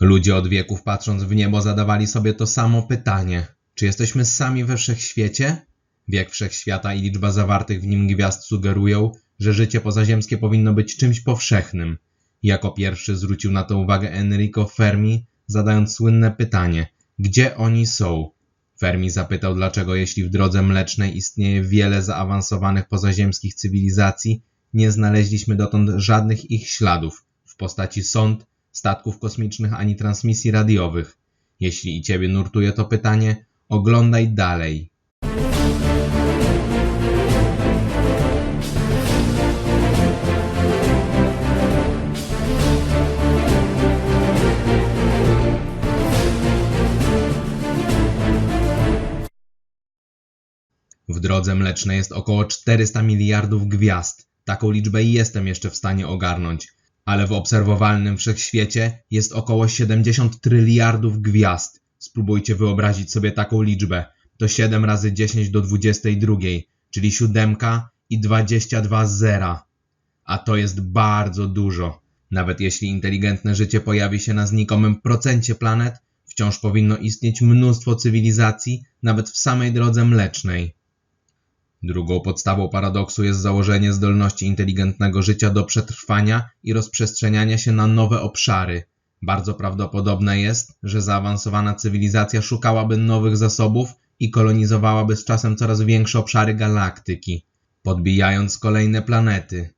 Ludzie od wieków patrząc w niebo zadawali sobie to samo pytanie. Czy jesteśmy sami we wszechświecie? Wiek wszechświata i liczba zawartych w nim gwiazd sugerują, że życie pozaziemskie powinno być czymś powszechnym. Jako pierwszy zwrócił na to uwagę Enrico Fermi, zadając słynne pytanie: Gdzie oni są? Fermi zapytał, dlaczego jeśli w drodze mlecznej istnieje wiele zaawansowanych pozaziemskich cywilizacji, nie znaleźliśmy dotąd żadnych ich śladów w postaci sond, statków kosmicznych ani transmisji radiowych. Jeśli i ciebie nurtuje to pytanie, oglądaj dalej. W drodze mlecznej jest około 400 miliardów gwiazd. Taką liczbę jestem jeszcze w stanie ogarnąć, ale w obserwowalnym wszechświecie jest około 70 tryliardów gwiazd. Spróbujcie wyobrazić sobie taką liczbę. To 7 razy 10 do 22, czyli siódemka i 22 zera. A to jest bardzo dużo. Nawet jeśli inteligentne życie pojawi się na znikomym procencie planet, wciąż powinno istnieć mnóstwo cywilizacji, nawet w samej drodze mlecznej. Drugą podstawą paradoksu jest założenie zdolności inteligentnego życia do przetrwania i rozprzestrzeniania się na nowe obszary. Bardzo prawdopodobne jest, że zaawansowana cywilizacja szukałaby nowych zasobów i kolonizowałaby z czasem coraz większe obszary galaktyki, podbijając kolejne planety.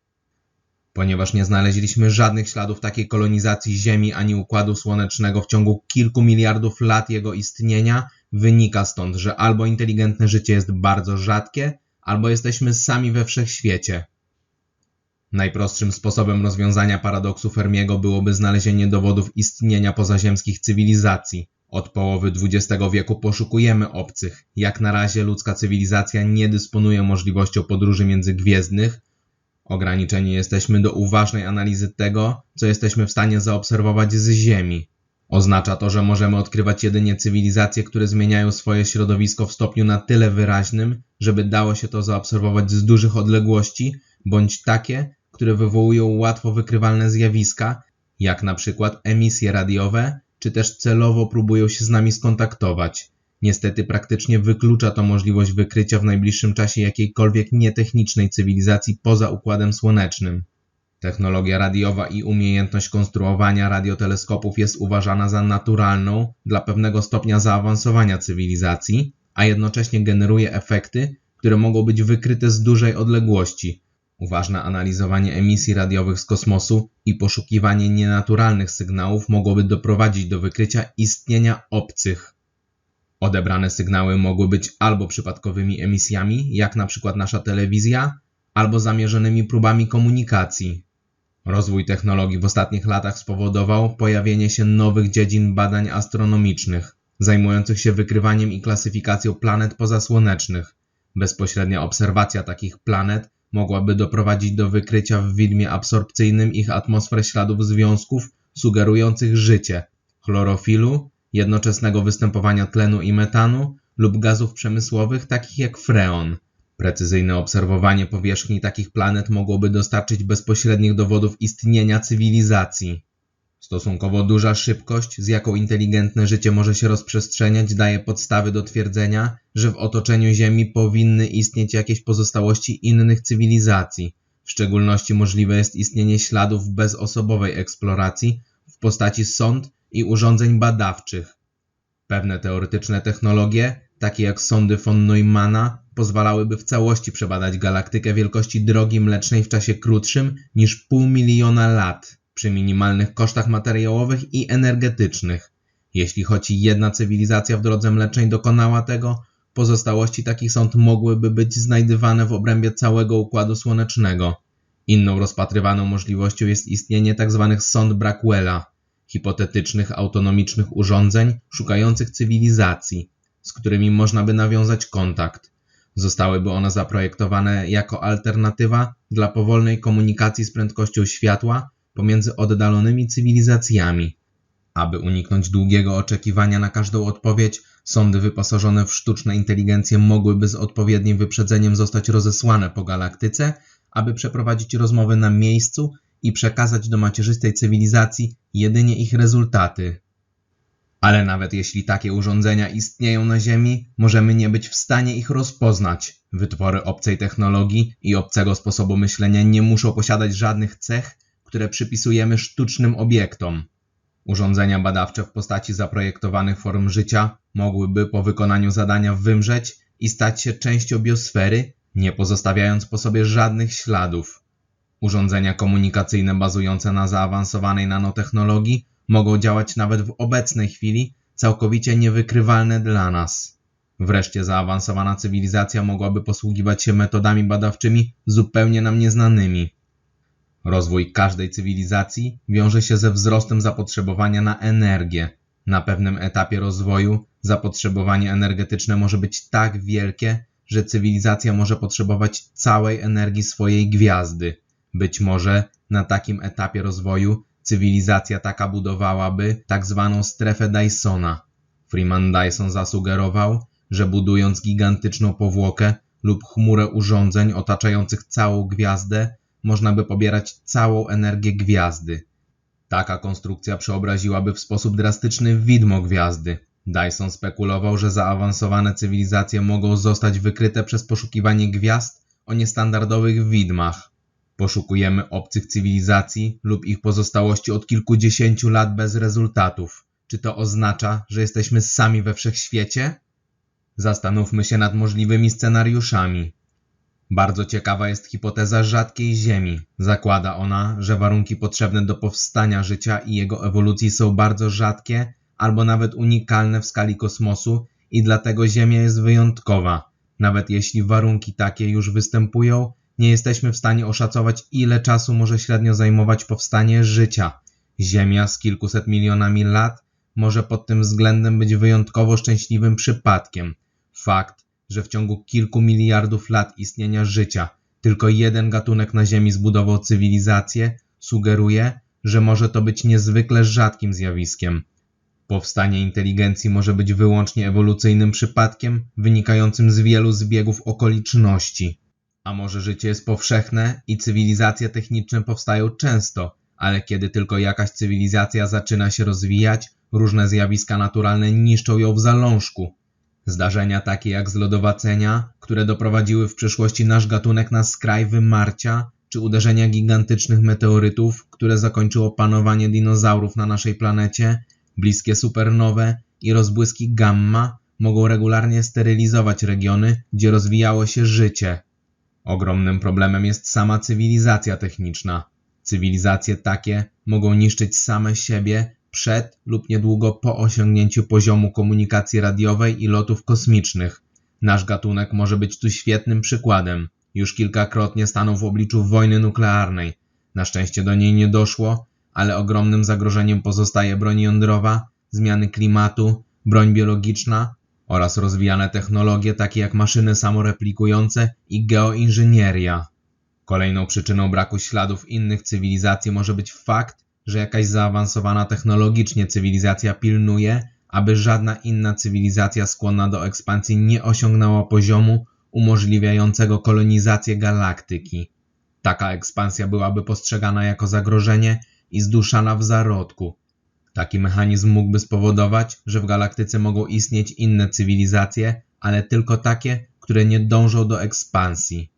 Ponieważ nie znaleźliśmy żadnych śladów takiej kolonizacji Ziemi ani Układu Słonecznego w ciągu kilku miliardów lat jego istnienia, wynika stąd, że albo inteligentne życie jest bardzo rzadkie, albo jesteśmy sami we wszechświecie. Najprostszym sposobem rozwiązania paradoksu Fermiego byłoby znalezienie dowodów istnienia pozaziemskich cywilizacji. Od połowy XX wieku poszukujemy obcych. Jak na razie ludzka cywilizacja nie dysponuje możliwością podróży międzygwiezdnych. Ograniczeni jesteśmy do uważnej analizy tego, co jesteśmy w stanie zaobserwować z Ziemi. Oznacza to, że możemy odkrywać jedynie cywilizacje, które zmieniają swoje środowisko w stopniu na tyle wyraźnym, żeby dało się to zaobserwować z dużych odległości, bądź takie, które wywołują łatwo wykrywalne zjawiska, jak na przykład emisje radiowe, czy też celowo próbują się z nami skontaktować. Niestety praktycznie wyklucza to możliwość wykrycia w najbliższym czasie jakiejkolwiek nietechnicznej cywilizacji poza Układem Słonecznym. Technologia radiowa i umiejętność konstruowania radioteleskopów jest uważana za naturalną dla pewnego stopnia zaawansowania cywilizacji, a jednocześnie generuje efekty, które mogą być wykryte z dużej odległości. Uważne analizowanie emisji radiowych z kosmosu i poszukiwanie nienaturalnych sygnałów mogłoby doprowadzić do wykrycia istnienia obcych. Odebrane sygnały mogły być albo przypadkowymi emisjami, jak na przykład nasza telewizja, albo zamierzonymi próbami komunikacji. Rozwój technologii w ostatnich latach spowodował pojawienie się nowych dziedzin badań astronomicznych, zajmujących się wykrywaniem i klasyfikacją planet pozasłonecznych. Bezpośrednia obserwacja takich planet mogłaby doprowadzić do wykrycia w widmie absorpcyjnym ich atmosfer śladów związków sugerujących życie, chlorofilu, jednoczesnego występowania tlenu i metanu lub gazów przemysłowych takich jak freon. Precyzyjne obserwowanie powierzchni takich planet mogłoby dostarczyć bezpośrednich dowodów istnienia cywilizacji. Stosunkowo duża szybkość, z jaką inteligentne życie może się rozprzestrzeniać, daje podstawy do twierdzenia, że w otoczeniu Ziemi powinny istnieć jakieś pozostałości innych cywilizacji. W szczególności możliwe jest istnienie śladów bezosobowej eksploracji w postaci sond i urządzeń badawczych. Pewne teoretyczne technologie, takie jak sondy von Neumana, pozwalałyby w całości przebadać galaktykę wielkości drogi mlecznej w czasie krótszym niż pół miliona lat przy minimalnych kosztach materiałowych i energetycznych. Jeśli choć jedna cywilizacja w drodze mlecznej dokonała tego, pozostałości takich sąd mogłyby być znajdywane w obrębie całego Układu Słonecznego. Inną rozpatrywaną możliwością jest istnienie tzw. sąd Brackwella, hipotetycznych autonomicznych urządzeń szukających cywilizacji, z którymi można by nawiązać kontakt. Zostałyby one zaprojektowane jako alternatywa dla powolnej komunikacji z prędkością światła pomiędzy oddalonymi cywilizacjami. Aby uniknąć długiego oczekiwania na każdą odpowiedź, sondy wyposażone w sztuczne inteligencje mogłyby z odpowiednim wyprzedzeniem zostać rozesłane po galaktyce, aby przeprowadzić rozmowy na miejscu i przekazać do macierzystej cywilizacji jedynie ich rezultaty. Ale nawet jeśli takie urządzenia istnieją na Ziemi, możemy nie być w stanie ich rozpoznać. Wytwory obcej technologii i obcego sposobu myślenia nie muszą posiadać żadnych cech, które przypisujemy sztucznym obiektom. Urządzenia badawcze w postaci zaprojektowanych form życia mogłyby po wykonaniu zadania wymrzeć i stać się częścią biosfery, nie pozostawiając po sobie żadnych śladów. Urządzenia komunikacyjne bazujące na zaawansowanej nanotechnologii mogą działać nawet w obecnej chwili całkowicie niewykrywalne dla nas. Wreszcie zaawansowana cywilizacja mogłaby posługiwać się metodami badawczymi zupełnie nam nieznanymi. Rozwój każdej cywilizacji wiąże się ze wzrostem zapotrzebowania na energię. Na pewnym etapie rozwoju zapotrzebowanie energetyczne może być tak wielkie, że cywilizacja może potrzebować całej energii swojej gwiazdy. Być może na takim etapie rozwoju cywilizacja taka budowałaby tak zwaną strefę Dysona. Freeman Dyson zasugerował, że budując gigantyczną powłokę lub chmurę urządzeń otaczających całą gwiazdę, można by pobierać całą energię gwiazdy. Taka konstrukcja przeobraziłaby w sposób drastyczny widmo gwiazdy. Dyson spekulował, że zaawansowane cywilizacje mogą zostać wykryte przez poszukiwanie gwiazd o niestandardowych widmach. Poszukujemy obcych cywilizacji lub ich pozostałości od kilkudziesięciu lat bez rezultatów. Czy to oznacza, że jesteśmy sami we wszechświecie? Zastanówmy się nad możliwymi scenariuszami. Bardzo ciekawa jest hipoteza rzadkiej Ziemi. Zakłada ona, że warunki potrzebne do powstania życia i jego ewolucji są bardzo rzadkie albo nawet unikalne w skali kosmosu i dlatego Ziemia jest wyjątkowa. Nawet jeśli warunki takie już występują, nie jesteśmy w stanie oszacować, ile czasu może średnio zajmować powstanie życia. Ziemia z kilkuset milionami lat może pod tym względem być wyjątkowo szczęśliwym przypadkiem. Fakt, że w ciągu kilku miliardów lat istnienia życia tylko jeden gatunek na Ziemi zbudował cywilizację, sugeruje, że może to być niezwykle rzadkim zjawiskiem. Powstanie inteligencji może być wyłącznie ewolucyjnym przypadkiem, wynikającym z wielu zbiegów okoliczności. A może życie jest powszechne i cywilizacje techniczne powstają często, ale kiedy tylko jakaś cywilizacja zaczyna się rozwijać, różne zjawiska naturalne niszczą ją w zalążku. Zdarzenia takie jak zlodowacenia, które doprowadziły w przeszłości nasz gatunek na skraj wymarcia, czy uderzenia gigantycznych meteorytów, które zakończyło panowanie dinozaurów na naszej planecie, bliskie supernowe i rozbłyski gamma mogą regularnie sterylizować regiony, gdzie rozwijało się życie. Ogromnym problemem jest sama cywilizacja techniczna. Cywilizacje takie mogą niszczyć same siebie przed lub niedługo po osiągnięciu poziomu komunikacji radiowej i lotów kosmicznych. Nasz gatunek może być tu świetnym przykładem. Już kilkakrotnie stanął w obliczu wojny nuklearnej. Na szczęście do niej nie doszło, ale ogromnym zagrożeniem pozostaje broń jądrowa, zmiany klimatu, broń biologiczna oraz rozwijane technologie takie jak maszyny samoreplikujące i geoinżynieria. Kolejną przyczyną braku śladów innych cywilizacji może być fakt, że jakaś zaawansowana technologicznie cywilizacja pilnuje, aby żadna inna cywilizacja skłonna do ekspansji nie osiągnęła poziomu umożliwiającego kolonizację galaktyki. Taka ekspansja byłaby postrzegana jako zagrożenie i zduszana w zarodku. Taki mechanizm mógłby spowodować, że w galaktyce mogą istnieć inne cywilizacje, ale tylko takie, które nie dążą do ekspansji.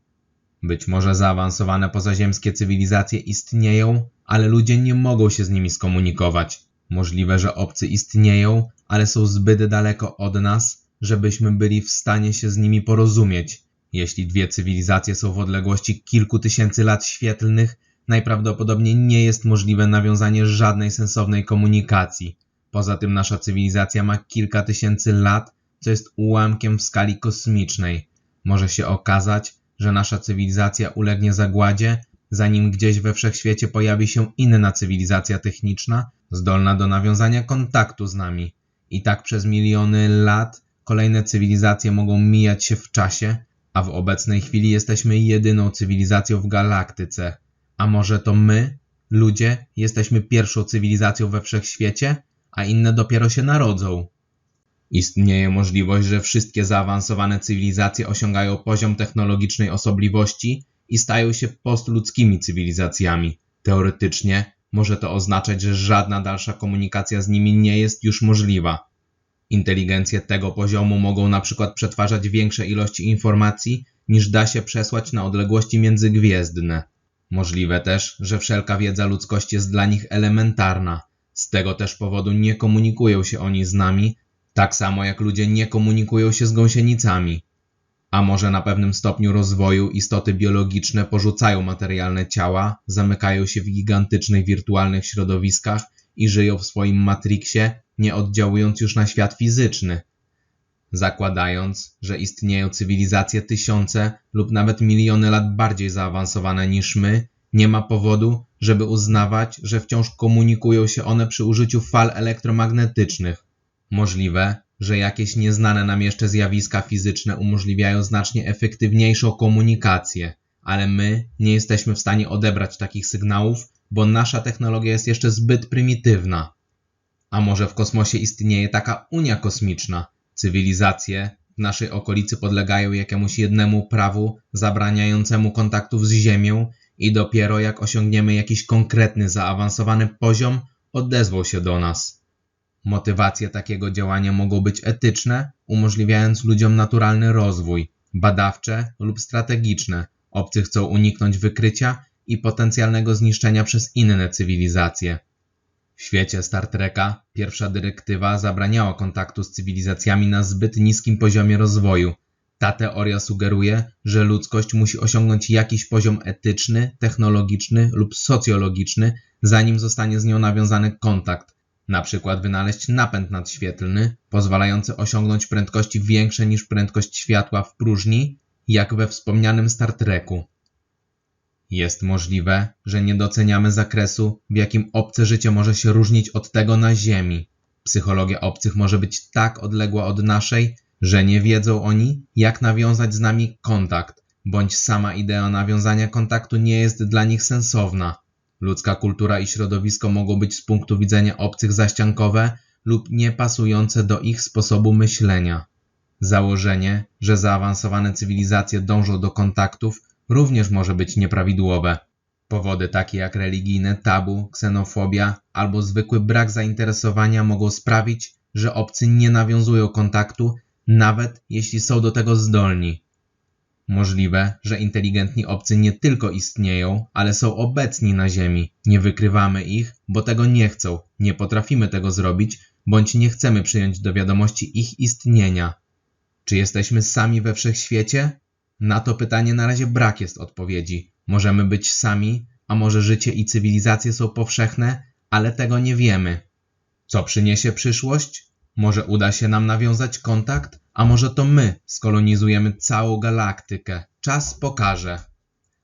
Być może zaawansowane pozaziemskie cywilizacje istnieją, ale ludzie nie mogą się z nimi skomunikować. Możliwe, że obcy istnieją, ale są zbyt daleko od nas, żebyśmy byli w stanie się z nimi porozumieć. Jeśli dwie cywilizacje są w odległości kilku tysięcy lat świetlnych, najprawdopodobniej nie jest możliwe nawiązanie żadnej sensownej komunikacji. Poza tym nasza cywilizacja ma kilka tysięcy lat, co jest ułamkiem w skali kosmicznej. Może się okazać, że nasza cywilizacja ulegnie zagładzie, zanim gdzieś we wszechświecie pojawi się inna cywilizacja techniczna, zdolna do nawiązania kontaktu z nami. I tak przez miliony lat kolejne cywilizacje mogą mijać się w czasie, a w obecnej chwili jesteśmy jedyną cywilizacją w galaktyce. A może to my, ludzie, jesteśmy pierwszą cywilizacją we wszechświecie, a inne dopiero się narodzą? Istnieje możliwość, że wszystkie zaawansowane cywilizacje osiągają poziom technologicznej osobliwości i stają się postludzkimi cywilizacjami. Teoretycznie może to oznaczać, że żadna dalsza komunikacja z nimi nie jest już możliwa. Inteligencje tego poziomu mogą na przykład przetwarzać większe ilości informacji niż da się przesłać na odległości międzygwiezdne. Możliwe też, że wszelka wiedza ludzkości jest dla nich elementarna. Z tego też powodu nie komunikują się oni z nami, tak samo jak ludzie nie komunikują się z gąsienicami. A może na pewnym stopniu rozwoju istoty biologiczne porzucają materialne ciała, zamykają się w gigantycznych wirtualnych środowiskach i żyją w swoim matriksie, nie oddziałując już na świat fizyczny. Zakładając, że istnieją cywilizacje tysiące lub nawet miliony lat bardziej zaawansowane niż my, nie ma powodu, żeby uznawać, że wciąż komunikują się one przy użyciu fal elektromagnetycznych. Możliwe, że jakieś nieznane nam jeszcze zjawiska fizyczne umożliwiają znacznie efektywniejszą komunikację, ale my nie jesteśmy w stanie odebrać takich sygnałów, bo nasza technologia jest jeszcze zbyt prymitywna. A może w kosmosie istnieje taka unia kosmiczna? Cywilizacje w naszej okolicy podlegają jakiemuś jednemu prawu zabraniającemu kontaktów z Ziemią i dopiero jak osiągniemy jakiś konkretny, zaawansowany poziom, odezwą się do nas. Motywacje takiego działania mogą być etyczne, umożliwiając ludziom naturalny rozwój, badawcze lub strategiczne. Obcy chcą uniknąć wykrycia i potencjalnego zniszczenia przez inne cywilizacje. W świecie Star Treka pierwsza dyrektywa zabraniała kontaktu z cywilizacjami na zbyt niskim poziomie rozwoju. Ta teoria sugeruje, że ludzkość musi osiągnąć jakiś poziom etyczny, technologiczny lub socjologiczny, zanim zostanie z nią nawiązany kontakt. Na przykład wynaleźć napęd nadświetlny, pozwalający osiągnąć prędkości większe niż prędkość światła w próżni, jak we wspomnianym Star Treku. Jest możliwe, że nie doceniamy zakresu, w jakim obce życie może się różnić od tego na Ziemi. Psychologia obcych może być tak odległa od naszej, że nie wiedzą oni, jak nawiązać z nami kontakt, bądź sama idea nawiązania kontaktu nie jest dla nich sensowna. Ludzka kultura i środowisko mogą być z punktu widzenia obcych zaściankowe lub niepasujące do ich sposobu myślenia. Założenie, że zaawansowane cywilizacje dążą do kontaktów, również może być nieprawidłowe. Powody takie jak religijne tabu, ksenofobia albo zwykły brak zainteresowania mogą sprawić, że obcy nie nawiązują kontaktu, nawet jeśli są do tego zdolni. Możliwe, że inteligentni obcy nie tylko istnieją, ale są obecni na Ziemi. Nie wykrywamy ich, bo tego nie chcą, nie potrafimy tego zrobić, bądź nie chcemy przyjąć do wiadomości ich istnienia. Czy jesteśmy sami we wszechświecie? Na to pytanie na razie brak jest odpowiedzi. Możemy być sami, a może życie i cywilizacje są powszechne, ale tego nie wiemy. Co przyniesie przyszłość? Może uda się nam nawiązać kontakt, a może to my skolonizujemy całą galaktykę. Czas pokaże.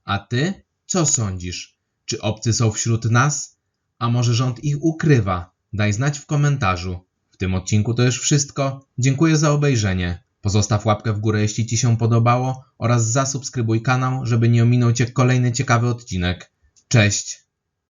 A ty? Co sądzisz? Czy obcy są wśród nas? A może rząd ich ukrywa? Daj znać w komentarzu. W tym odcinku to już wszystko. Dziękuję za obejrzenie. Pozostaw łapkę w górę, jeśli Ci się podobało oraz zasubskrybuj kanał, żeby nie ominął Cię kolejny ciekawy odcinek. Cześć!